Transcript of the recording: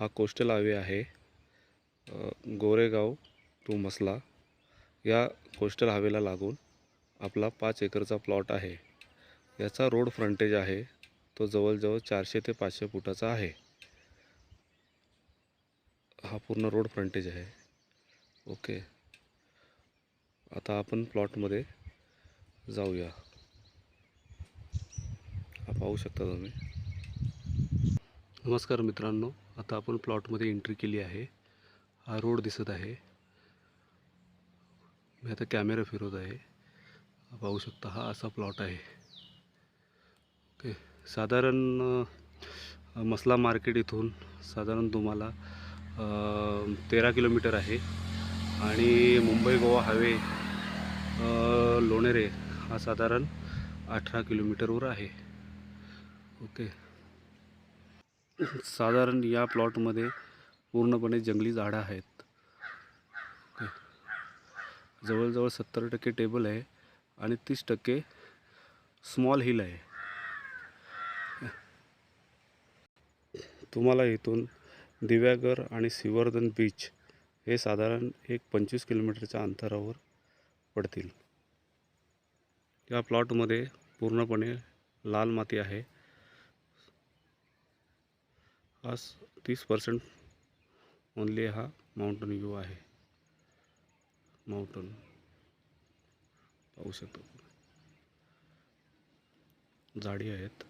हा coastal highway आहे. Goregaon to मसला या कोस्टल हायवेला लागून आपला पाच एकरचा प्लॉट आहे. याचा रोड फ्रंटेज आहे. तो जवळजवळ चारशे ते पाचशे फुटाचा आहे. हा पूर्ण रोड फ्रंटेज आहे. ओके. आता आपण प्लॉटमध्ये जाऊया. हा पाहू शकता तुम्ही. नमस्कार मित्रांनो. आता आपण प्लॉटमध्ये एंट्री केली आहे. हा रोड दिसत आहे. मी आता कॅमेरा फिरवत आहे. पाहू शकता हा असा प्लॉट आहे. ओके. साधारण मसला मार्केट इथून साधारण तुम्हाला तेरा किलोमीटर आहे. आणि मुंबई गोवा हायवे लोणेरे हा साधारण अठरा किलोमीटरवर आहे. ओके. साधारण या प्लॉटमध्ये पूर्णपणे जंगली झाडं आहेत. जवळजवळ सत्तर टक्के टेबल आहे आणि तीस टक्के स्मॉल हिल आहे. तुम्हाला इथून दिव्यागर आणि सिवर्धन बीच हे साधारण एक पंचवीस किलोमीटरच्या अंतरावर पडतील. या प्लॉटमध्ये पूर्णपणे लाल माती आहे. पास तीस पर्सेंट ओनली हा माउंटन व्ह्यू आहे. माउंटन पाहू शकतो. झाडी आहेत.